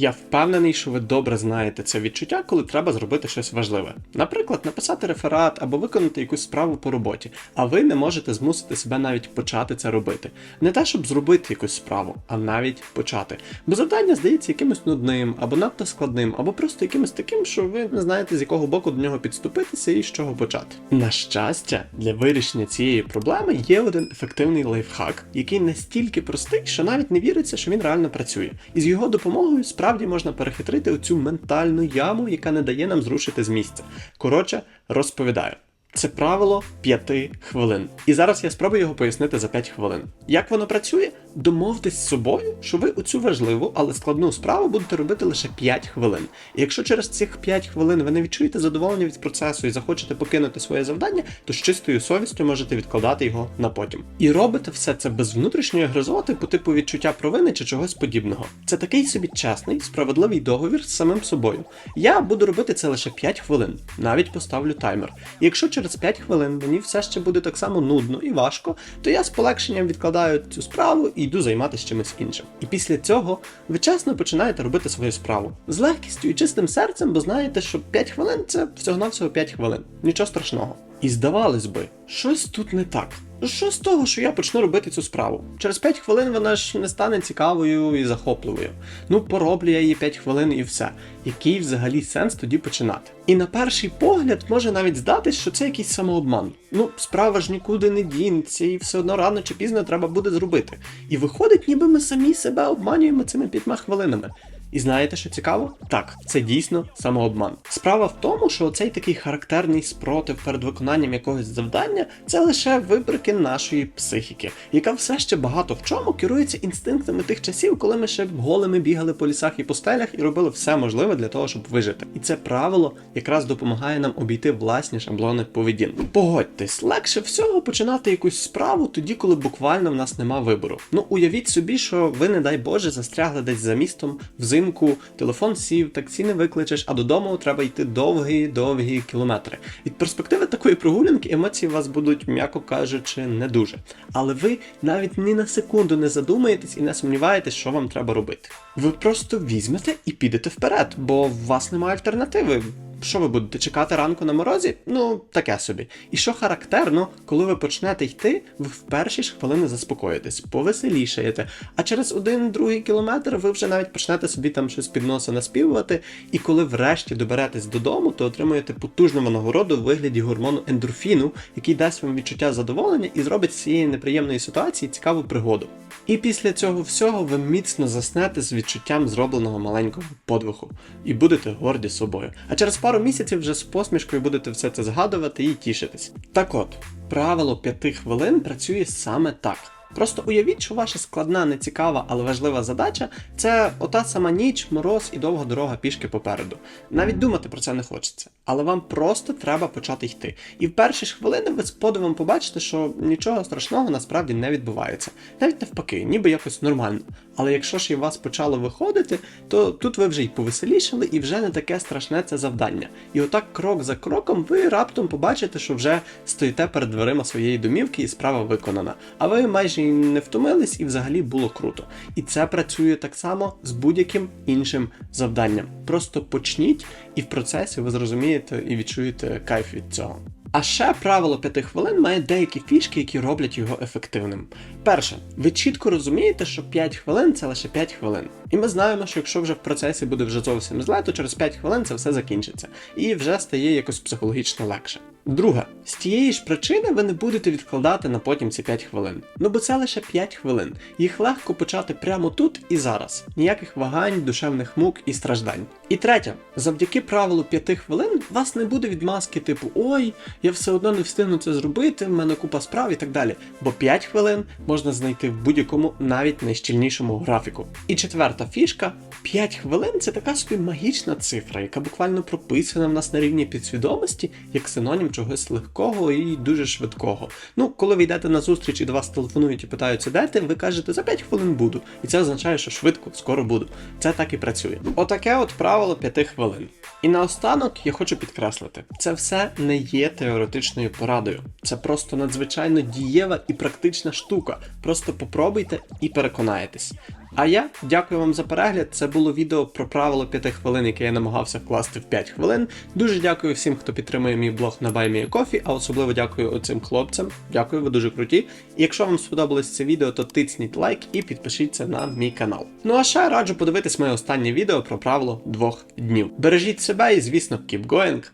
Я впевнений, що ви добре знаєте це відчуття, коли треба зробити щось важливе. Наприклад, написати реферат або виконати якусь справу по роботі, а ви не можете змусити себе навіть почати це робити. Не те, щоб зробити якусь справу, а навіть почати. Бо завдання здається якимось нудним, або надто складним, або просто якимось таким, що ви не знаєте, з якого боку до нього підступитися і з чого почати. На щастя, для вирішення цієї проблеми є один ефективний лайфхак, який настільки простий, що навіть не віриться, що він реально працює. І з його допомогою справді можна перехитрити оцю ментальну яму, яка не дає нам зрушити з місця. Коротше, розповідаю. Це правило 5 хвилин. І зараз я спробую його пояснити за 5 хвилин. Як воно працює? Домовтесь з собою, що ви оцю важливу, але складну справу будете робити лише 5 хвилин. І якщо через цих 5 хвилин ви не відчуєте задоволення від процесу і захочете покинути своє завдання, то з чистою совістю можете відкладати його на потім. І робите все це без внутрішньої гризоти по типу відчуття провини чи чогось подібного. Це такий собі чесний, справедливий договір з самим собою. Я буду робити це лише 5 хвилин, навіть поставлю таймер. І якщо через 5 хвилин мені все ще буде так само нудно і важко, то я з полегшенням відкладаю цю справу і йду займатися чимось іншим. І після цього ви чесно починаєте робити свою справу з легкістю і чистим серцем, бо знаєте, що 5 хвилин це всього-навсього 5 хвилин. Нічого страшного. І здавалось би, щось тут не так. Що з того, що я почну робити цю справу? Через 5 хвилин вона ж не стане цікавою і захопливою. Ну, пороблю я її 5 хвилин і все. Який взагалі сенс тоді починати? І на перший погляд може навіть здатись, що це якийсь самообман. Ну, справа ж нікуди не дінеться, і все одно рано чи пізно треба буде зробити. І виходить, ніби ми самі себе обманюємо цими п'ятьма хвилинами. І знаєте, що цікаво? Так, це дійсно самообман. Справа в тому, що цей такий характерний спротив перед виконанням якогось завдання це лише вибрики нашої психіки, яка все ще багато в чому керується інстинктами тих часів, коли ми ще голими бігали по лісах і пустелях і робили все можливе для того, щоб вижити. І це правило якраз допомагає нам обійти власні шаблони поведінки. Погодьтесь, легше всього починати якусь справу тоді, коли буквально в нас нема вибору. Ну уявіть собі, що ви, не дай Боже, застрягли десь за містом взимку, телефон сів, таксі не викличеш, а додому треба йти довгі-довгі кілометри. Від перспективи такої прогулянки емоції у вас будуть, м'яко кажучи, не дуже. Але ви навіть ні на секунду не задумаєтесь і не сумніваєтесь, що вам треба робити. Ви просто візьмете і підете вперед, бо у вас немає альтернативи. Що ви будете чекати ранку на морозі? Ну, таке собі. І що характерно, коли ви почнете йти, ви в перші ж хвилини заспокоїтесь, повеселішаєте, а через один-другий кілометр ви вже навіть почнете собі там щось під носа наспівувати, і коли врешті доберетесь додому, то отримуєте потужну винагороду в вигляді гормону ендорфіну, який дасть вам відчуття задоволення і зробить з цієї неприємної ситуації цікаву пригоду. І після цього всього ви міцно заснете з відчуттям зробленого маленького подвигу і будете горді собою. А через пару місяців вже з посмішкою будете все це згадувати і тішитись. Так от, правило 5 хвилин працює саме так. Просто уявіть, що ваша складна, нецікава, але важлива задача це ота сама ніч, мороз і довга дорога пішки попереду. Навіть думати про це не хочеться, але вам просто треба почати йти. І в перші ж хвилини ви з подивом побачите, що нічого страшного насправді не відбувається. Навіть навпаки, ніби якось нормально. Але якщо ж і вас почало виходити, то тут ви вже й повеселішали, і вже не таке страшне це завдання. І отак, крок за кроком, ви раптом побачите, що вже стоїте перед дверима своєї домівки і справа виконана. А ви майже й не втомились, і взагалі було круто. І це працює так само з будь-яким іншим завданням. Просто почніть, і в процесі ви зрозумієте і відчуєте кайф від цього. А ще правило 5 хвилин має деякі фішки, які роблять його ефективним. Перше, ви чітко розумієте, що 5 хвилин це лише 5 хвилин. І ми знаємо, що якщо вже в процесі буде вже зовсім зле, то через 5 хвилин це все закінчиться. І вже стає якось психологічно легше. Друге, з тієї ж причини ви не будете відкладати на потім ці 5 хвилин. Ну бо це лише 5 хвилин. Їх легко почати прямо тут і зараз. Ніяких вагань, душевних мук і страждань. І третє, завдяки правилу 5 хвилин вас не буде відмазки типу Ой, я все одно не встигну це зробити, в мене купа справ і так далі. Бо 5 хвилин можна знайти в будь-якому навіть найщільнішому графіку. І четверта фішка: 5 хвилин це така собі магічна цифра, яка буквально прописана в нас на рівні підсвідомості як синонім чогось легкого і дуже швидкого. Ну, коли ви йдете на зустріч і до вас телефонують і питаються, де ти, ви кажете за 5 хвилин буду. І це означає, що швидко, скоро буду. Це так і працює. Отаке от правило 5 хвилин. І наостанок я хочу підкреслити: це все не є теоретичною порадою. Це просто надзвичайно дієва і практична штука. Просто попробуйте і переконаєтесь. А я дякую вам за перегляд. Це було відео про правило 5 хвилин, яке я намагався вкласти в 5 хвилин. Дуже дякую всім, хто підтримує мій блог на BuyMeACoffee, а особливо дякую оцим хлопцям. Дякую, ви дуже круті. І якщо вам сподобалось це відео, то тисніть лайк і підпишіться на мій канал. Ну а ще раджу подивитись моє останнє відео про правило двох днів. Бережіть себе і, звісно, keep going.